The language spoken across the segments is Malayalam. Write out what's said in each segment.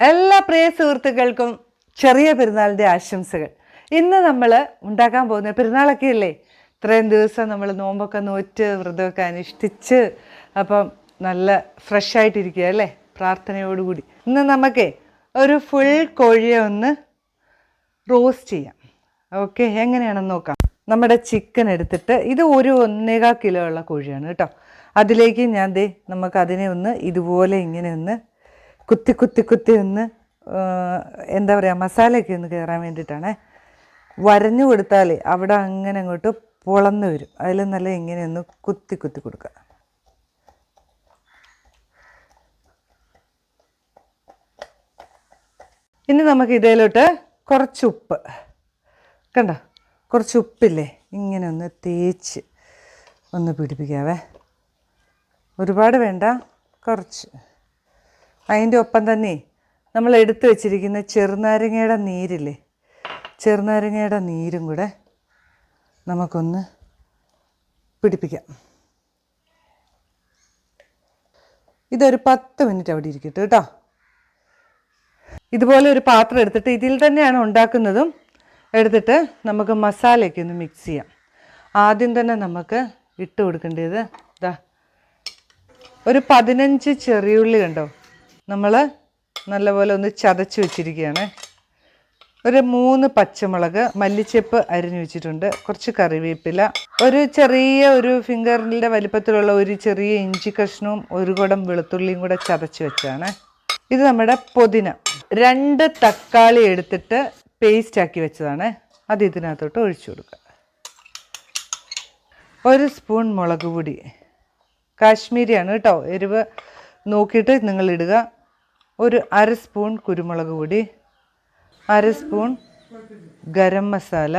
എല്ലാ പ്രിയ സുഹൃത്തുക്കൾക്കും ചെറിയ പെരുന്നാളിന്റെ ആശംസകൾ. ഇന്ന് നമ്മൾ ഉണ്ടാക്കാൻ പോകുന്ന പെരുന്നാളൊക്കെ അല്ലേ? ഇത്രയും ദിവസം നമ്മൾ നോമ്പൊക്കെ നോറ്റ് വ്രതമൊക്കെ അനുഷ്ഠിച്ച് അപ്പം നല്ല ഫ്രഷ് ആയിട്ടിരിക്കുക അല്ലേ? പ്രാർത്ഥനയോടുകൂടി. ഇന്ന് നമുക്കേ ഒരു ഫുൾ കോഴിയെ ഒന്ന് റോസ്റ്റ് ചെയ്യാം. ഓക്കെ എങ്ങനെയാണെന്ന് നോക്കാം. നമ്മുടെ ചിക്കൻ എടുത്തിട്ട് ഇത് ഒരു ഒന്നേകാൽ കിലോ ഉള്ള കോഴിയാണ് കേട്ടോ. അതിലേക്ക് ഞാൻ ദേ നമുക്ക് അതിനെ ഒന്ന് ഇതുപോലെ ഇങ്ങനെ ഒന്ന് കുത്തി കുത്തി കുത്തി ഒന്ന് എന്താ പറയുക മസാലയൊക്കെ ഒന്ന് കയറാൻ വേണ്ടിയിട്ടാണ്. വരഞ്ഞു കൊടുത്താൽ അവിടെ അങ്ങനെ അങ്ങോട്ട് പൊളന്ന് വരും. അതിൽ നല്ല ഇങ്ങനെയൊന്ന് കുത്തി കുത്തി കൊടുക്കുക. ഇനി നമുക്ക് ഇതിലോട്ട് കുറച്ച് ഉപ്പ്. കണ്ടോ? കുറച്ച് ഉപ്പില്ലേ? ഇങ്ങനെ ഒന്ന് തേച്ച് ഒന്ന് പിടിപ്പിക്കാവേ. ഒരുപാട് വേണ്ട കുറച്ച്. അതിന്റെ ഒപ്പം തന്നെ നമ്മൾ എടുത്തു വെച്ചിരിക്കുന്ന ചെറുനാരങ്ങയുടെ നീരില്ലേ? ചെറുനാരങ്ങയുടെ നീരും കൂടെ നമുക്കൊന്ന് പിടിപ്പിക്കാം. ഇതൊരു പത്ത് മിനിറ്റ് അവിടെ ഇരിക്കട്ടെ കേട്ടോ. ഇതുപോലെ ഒരു പാത്രം എടുത്തിട്ട് ഇതിൽ തന്നെയാണ് ഉണ്ടാക്കുന്നതും. എടുത്തിട്ട് നമുക്ക് മസാലയൊക്കെ ഒന്ന് മിക്സ് ചെയ്യാം. ആദ്യം തന്നെ നമുക്ക് ഇട്ട് കൊടുക്കേണ്ടത് ഇതാ ഒരു പതിനഞ്ച് ചെറിയുള്ളി കണ്ടോ? നമ്മൾ നല്ലപോലെ ഒന്ന് ചതച്ച് വെച്ചിരിക്കുകയാണ്. ഒരു മൂന്ന് പച്ചമുളക് മല്ലിച്ചെപ്പ് അരിഞ്ഞു വെച്ചിട്ടുണ്ട്. കുറച്ച് കറിവേപ്പില ഒരു ചെറിയ ഒരു ഫിംഗറിന്റെ വലിപ്പത്തിലുള്ള ഒരു ചെറിയ ഇഞ്ചി കഷ്ണവും ഒരു കുടം വെളുത്തുള്ളിയും കൂടെ ചതച്ച് വെച്ചാണ്. ഇത് നമ്മുടെ പുതിന. രണ്ട് തക്കാളി എടുത്തിട്ട് പേസ്റ്റ് ആക്കി വെച്ചതാണ്. അത് ഇതിനകത്തോട്ട് ഒഴിച്ചു കൊടുക്കുക. ഒരു സ്പൂൺ മുളക് പൊടി. കാശ്മീരിയാണ് കേട്ടോ. എരിവ് നോക്കിയിട്ട് നിങ്ങൾ ഇടുക ഒരു അര സ്പൂൺ കുരുമുളക് പൊടി അര സ്പൂൺ ഗരം മസാല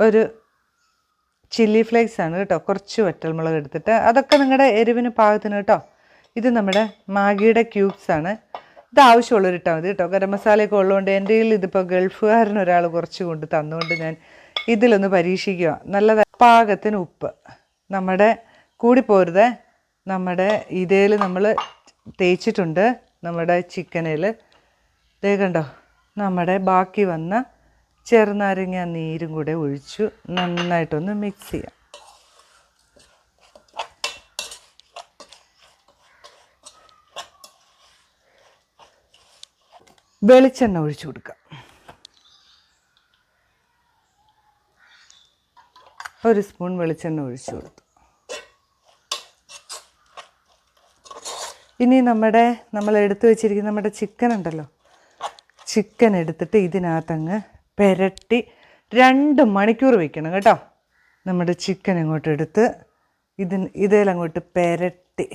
ഒരു ചില്ലി ഫ്ലേക്സ് ആണ് കേട്ടോ. കുറച്ച് വറ്റൽമുളക് എടുത്തിട്ട് അതൊക്കെ നിങ്ങളുടെ എരിവിന് പാകത്തിന് കേട്ടോ. ഇത് നമ്മുടെ മാഗിയുടെ ക്യൂബ്സ് ആണ്. ഇത് ആവശ്യമുള്ളവർ ഇട്ടാൽ മതി കേട്ടോ. ഗരം മസാലയൊക്കെ ഉള്ളതുകൊണ്ട് എന്റെ കയ്യിൽ ഇതിപ്പോൾ ഗൾഫുകാരൻ ഒരാൾ കുറച്ച് കൊണ്ട് തന്നുകൊണ്ട് ഞാൻ ഇതിലൊന്ന് പരീക്ഷിക്കുക നല്ല പാകത്തിന് ഉപ്പ്. നമ്മുടെ കൂടിപ്പോരുതേ നമ്മുടെ ഇതേൽ നമ്മൾ തേച്ചിട്ടുണ്ട് നമ്മുടെ ചിക്കനിൽ ദേ കണ്ടോ നമ്മുടെ ബാക്കി വന്ന ചെറുനാരങ്ങ നീരും കൂടെ ഒഴിച്ചു നന്നായിട്ടൊന്ന് മിക്സ് ചെയ്യാം. വെളിച്ചെണ്ണ ഒഴിച്ചു കൊടുക്കാം. ഒരു സ്പൂൺ വെളിച്ചെണ്ണ ഒഴിച്ചു കൊടുത്തു. ഇനി നമ്മുടെ നമ്മൾ എടുത്തു വെച്ചിരിക്കുന്ന നമ്മുടെ ചിക്കൻ ഉണ്ടല്ലോ. ചിക്കൻ എടുത്തിട്ട് ഇതിനകത്തങ്ങ് പെരട്ടി രണ്ട് മണിക്കൂർ വെക്കണം കേട്ടോ. നമ്മുടെ ചിക്കൻ അങ്ങോട്ട് എടുത്ത് ഇതിന് ഇതിലങ്ങോട്ട് പെരട്ടി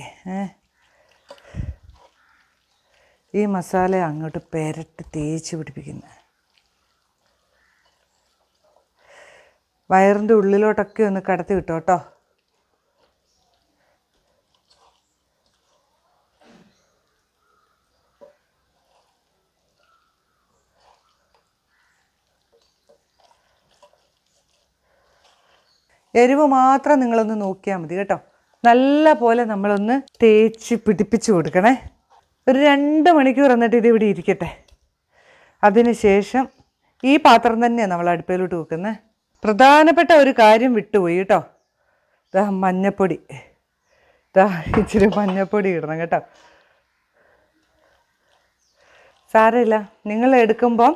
ഈ മസാല അങ്ങോട്ട് പെരട്ടി തേച്ച് പിടിപ്പിക്കുന്നത് വയറിന്റെ ഉള്ളിലോട്ടൊക്കെ ഒന്ന് കടത്തി വിട്ടോ കേട്ടോ. എരിവ് മാത്രം നിങ്ങളൊന്ന് നോക്കിയാൽ മതി കേട്ടോ. നല്ല പോലെ നമ്മളൊന്ന് തേച്ച് പിടിപ്പിച്ച് കൊടുക്കണേ. ഒരു രണ്ട് മണിക്കൂർ എന്നിട്ട് ഇത് ഇവിടെ ഇരിക്കട്ടെ അതിനുശേഷം ഈ പാത്രം തന്നെയാണ് നമ്മൾ അടുപ്പയിലോട്ട് വെക്കുന്നത് പ്രധാനപ്പെട്ട ഒരു കാര്യം വിട്ടുപോയി കേട്ടോ. ഇതാ മഞ്ഞപ്പൊടി. ഇതാ ഇച്ചിരി മഞ്ഞപ്പൊടി ഇടണം കേട്ടോ. സാരമില്ല. നിങ്ങൾ എടുക്കുമ്പം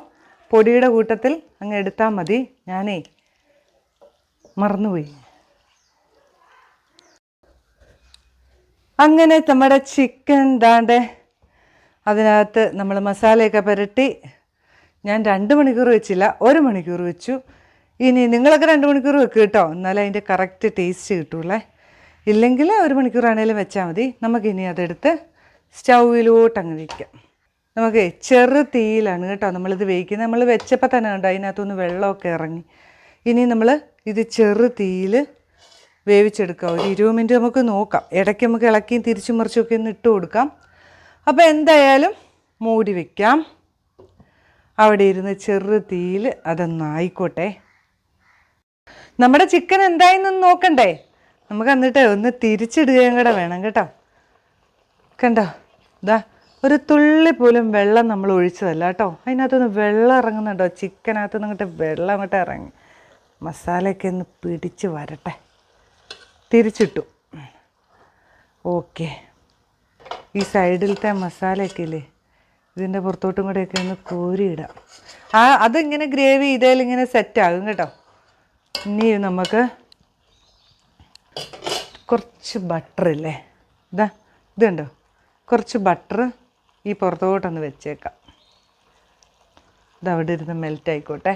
പൊടിയുടെ കൂട്ടത്തിൽ അങ്ങ് എടുത്താൽ മതി. ഞാനേ മറന്നുപോയി. അങ്ങനെ നമ്മുടെ ചിക്കൻ ദാണ്ട് അതിനകത്ത് നമ്മൾ മസാലയൊക്കെ പുരട്ടി ഞാൻ രണ്ട് മണിക്കൂർ വെച്ചില്ല ഒരു മണിക്കൂർ വെച്ചു. ഇനി നിങ്ങളൊക്കെ രണ്ട് മണിക്കൂർ വെക്കുക കേട്ടോ. എന്നാലേ അതിന്റെ കറക്റ്റ് ടേസ്റ്റ് കിട്ടുള്ളേ. ഇല്ലെങ്കിൽ ഒരു മണിക്കൂറാണേലും വെച്ചാൽ മതി. നമുക്കിനി അതെടുത്ത് സ്റ്റൗവിലോട്ട് അങ്ങ് വയ്ക്കാം നമുക്ക് ചെറു തീയിലാണ് കേട്ടോ നമ്മളിത് വേവിക്കുന്നത്. നമ്മൾ വെച്ചപ്പോൾ തന്നെ കണ്ടോ അതിനകത്തുനിന്ന് വെള്ളമൊക്കെ ഇറങ്ങി. ഇനി നമ്മൾ ഇത് ചെറു തീയിൽ വേവിച്ചെടുക്കുക ഒരു ഇരുപത് മിനിറ്റ് നമുക്ക് നോക്കാം. ഇടയ്ക്ക് നമുക്ക് ഇളക്കിയും തിരിച്ചു മറിച്ചൊക്കെ ഒന്ന് ഇട്ട് കൊടുക്കാം. അപ്പോൾ എന്തായാലും മൂടി വയ്ക്കാം അവിടെ ഇരുന്ന് ചെറു തീയിൽ അതൊന്നായിക്കോട്ടെ നമ്മുടെ ചിക്കൻ എന്തായെന്നൊന്ന് നോക്കണ്ടേ? നമുക്ക് എന്നിട്ട് ഒന്ന് തിരിച്ചിടുകയും കൂടെ വേണം കേട്ടോ. കണ്ടോ? ഇതാ ഒരു തുള്ളി പോലും വെള്ളം നമ്മൾ ഒഴിച്ചതല്ല കേട്ടോ. അതിനകത്തുനിന്ന് വെള്ളം ഇറങ്ങുന്നുണ്ടോ? ചിക്കനകത്തുനിന്ന് അങ്ങോട്ട് വെള്ളം അങ്ങോട്ട് ഇറങ്ങി. മസാലയൊക്കെ ഒന്ന് പിടിച്ച് വരട്ടെ. തിരിച്ചിട്ടു. ഓക്കെ. ഈ സൈഡിലത്തെ മസാലയൊക്കെ ഇല്ലേ ഇതിന്റെ പുറത്തോട്ടും കൂടെയൊക്കെ ഒന്ന് കോരിയിടാം. ആ അതിങ്ങനെ ഗ്രേവി ഇതേലിങ്ങനെ സെറ്റാകും കേട്ടോ. ഇനി നമുക്ക് കുറച്ച് ബട്ടർ ഇല്ലേ? ഇതാ ഇതുണ്ടോ? കുറച്ച് ബട്ടർ ഈ പുറത്തോട്ടൊന്ന് വെച്ചേക്കാം. ഇത് അവിടെ ഇരുന്ന് മെൽറ്റ് ആയിക്കോട്ടെ.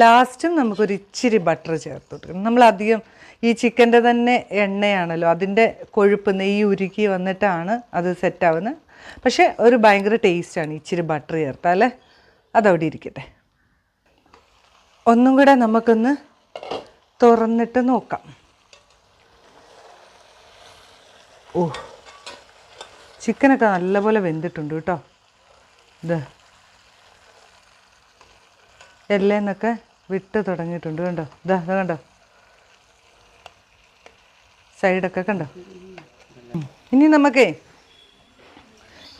ലാസ്റ്റും നമുക്കൊരു ഇച്ചിരി ബട്ടർ ചേർത്ത് കൊടുക്കണം. നമ്മളധികം ഈ ചിക്കന്റെ തന്നെ എണ്ണയാണല്ലോ അതിന്റെ കൊഴുപ്പ് നെയ്യ് ഉരുക്കി വന്നിട്ടാണ് അത് സെറ്റാവുന്നത്. പക്ഷേ ഒരു ഭയങ്കര ടേസ്റ്റാണ് ഇച്ചിരി ബട്ടർ ചേർത്താൽ അല്ലേ? അതവിടെ ഇരിക്കട്ടെ. ഒന്നും കൂടെ നമുക്കൊന്ന് തുറന്നിട്ട് നോക്കാം. ഓ ചിക്കനൊക്കെ നല്ലപോലെ വെന്തിട്ടുണ്ട് കേട്ടോ. ഇത് എല്ലേന്നൊക്കെ വിട്ട് തുടങ്ങിയിട്ടുണ്ട്. കണ്ടോ? ഇതാ അത് കണ്ടോ? സൈഡൊക്കെ കണ്ടോ? ഇനി നമുക്കേ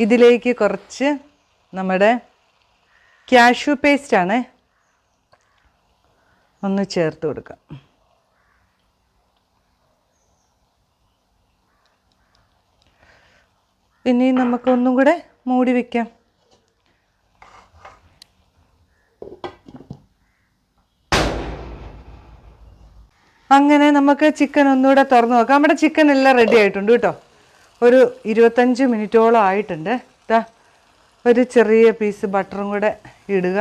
ഇതിലേക്ക് കുറച്ച് നമ്മുടെ ക്യാഷ്യൂ പേസ്റ്റാണ് ഒന്ന് ചേർത്ത് കൊടുക്കാം. ഇനി നമുക്കൊന്നും കൂടെ മൂടി വയ്ക്കാം അങ്ങനെ നമുക്ക് ചിക്കൻ ഒന്നുകൂടെ തുറന്ന് നോക്കാം. നമ്മുടെ ചിക്കൻ എല്ലാം റെഡി ആയിട്ടുണ്ട് കേട്ടോ. ഒരു ഇരുപത്തഞ്ച് മിനിറ്റോളം ആയിട്ടുണ്ട്. ഇതാ ഒരു ചെറിയ പീസ് ബട്ടറും കൂടെ ഇടുക.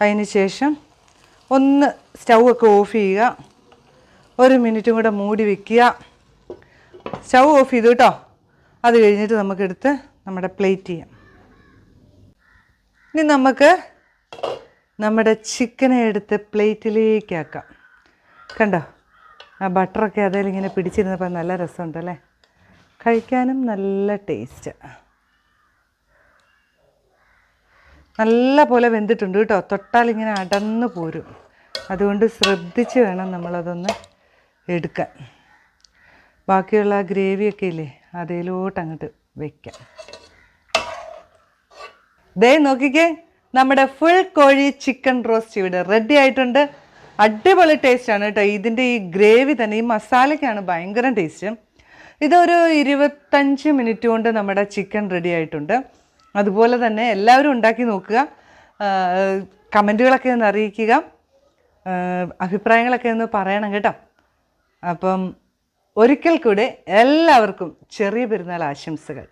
അതിന് ശേഷം ഒന്ന് സ്റ്റൗ ഒക്കെ ഓഫ് ചെയ്യുക. ഒരു മിനിറ്റും കൂടെ മൂടി വയ്ക്കുക സ്റ്റൗ ഓഫ് ചെയ്തു കേട്ടോ. അത് കഴിഞ്ഞിട്ട് നമുക്കെടുത്ത് നമ്മുടെ പ്ലേറ്റ് ചെയ്യാം. ഇനി നമുക്ക് നമ്മുടെ ചിക്കനെ എടുത്ത് പ്ലേറ്റിലേക്കാക്കാം കണ്ടോ? ആ ബട്ടറൊക്കെ അതിൽ ഇങ്ങനെ പിടിച്ചിരുന്നപ്പോൾ നല്ല രസമുണ്ട് അല്ലേ കഴിക്കാനും നല്ല ടേസ്റ്റ്. നല്ല പോലെ വെന്തിട്ടുണ്ട് കേട്ടോ. തൊട്ടാൽ ഇങ്ങനെ അടന്ന് പോരും. അതുകൊണ്ട് ശ്രദ്ധിച്ച് വേണം നമ്മളതൊന്ന് എടുക്കാൻ. ബാക്കിയുള്ള ഗ്രേവിയൊക്കെ ഇല്ലേ അതിലോട്ട് അങ്ങോട്ട് വെക്കാം. ദേ നോക്കിക്കേ. നമ്മുടെ ഫുൾ കോഴി ചിക്കൻ റോസ്റ്റ് ഇവിടെ റെഡി ആയിട്ടുണ്ട്. അടിപൊളി ടേസ്റ്റ് ആണ് കേട്ടോ ഇതിന്റെ ഈ ഗ്രേവി തന്നെ ഈ മസാലയ്ക്കാണ് ഭയങ്കര ടേസ്റ്റ് ഇതൊരു ഇരുപത്തഞ്ച് മിനിറ്റ് കൊണ്ട് നമ്മുടെ ചിക്കൻ റെഡി ആയിട്ടുണ്ട്. അതുപോലെ തന്നെ എല്ലാവരും ഉണ്ടാക്കി നോക്കുക. കമന്റുകളൊക്കെ ഒന്ന് അറിയിക്കുക. അഭിപ്രായങ്ങളൊക്കെ ഒന്ന് പറയണം കേട്ടോ. അപ്പം ഒരിക്കൽ കൂടെ എല്ലാവർക്കും ചെറിയ പെരുന്നാൾ ആശംസകൾ.